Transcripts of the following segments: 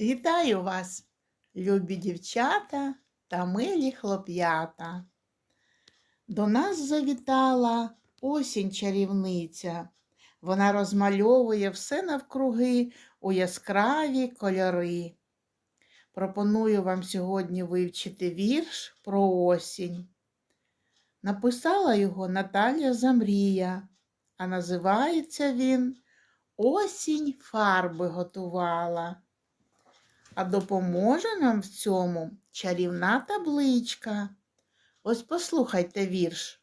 Вітаю вас, любі дівчата та милі хлоп'ята. До нас завітала осінь чарівниця. Вона розмальовує все навкруги у яскраві кольори. Пропоную вам сьогодні вивчити вірш про осінь. Написала його Наталія Замрія, а називається він Осінь фарби готувала. А допоможе нам в цьому чарівна табличка. Ось послухайте вірш.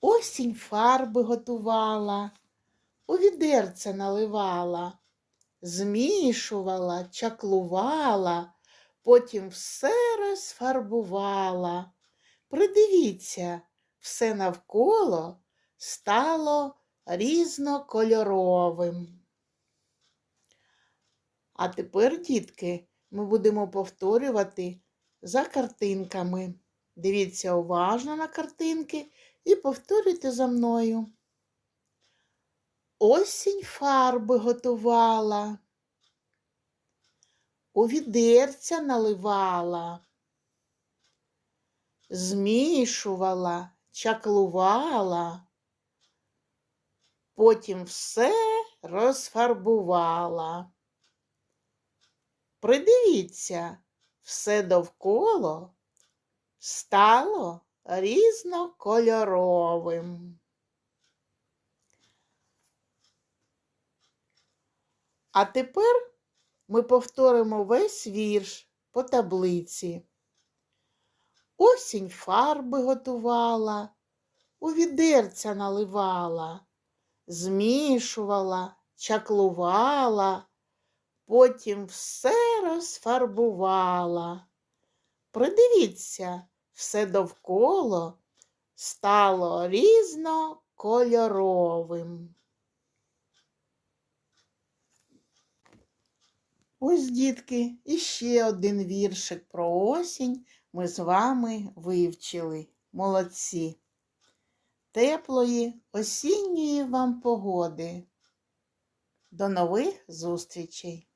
Осінь фарби готувала, у відерце наливала, змішувала, чаклувала, потім все розфарбувала. Придивіться, все навколо стало різнокольоровим. А тепер, дітки, ми будемо повторювати за картинками. Дивіться уважно на картинки і повторюйте за мною. Осінь фарби готувала, у відерця наливала, змішувала, чаклувала, потім все розфарбувала. Придивіться, все довкола стало різнокольоровим. А тепер ми повторимо весь вірш по таблиці. Осінь фарби готувала, у відерця наливала, змішувала, чаклувала потім все розфарбувала. Придивіться, все довкола стало різнокольоровим. Ось, дітки, іще один віршик про осінь ми з вами вивчили. Молодці. Теплої осінньої вам погоди. До нових зустрічей!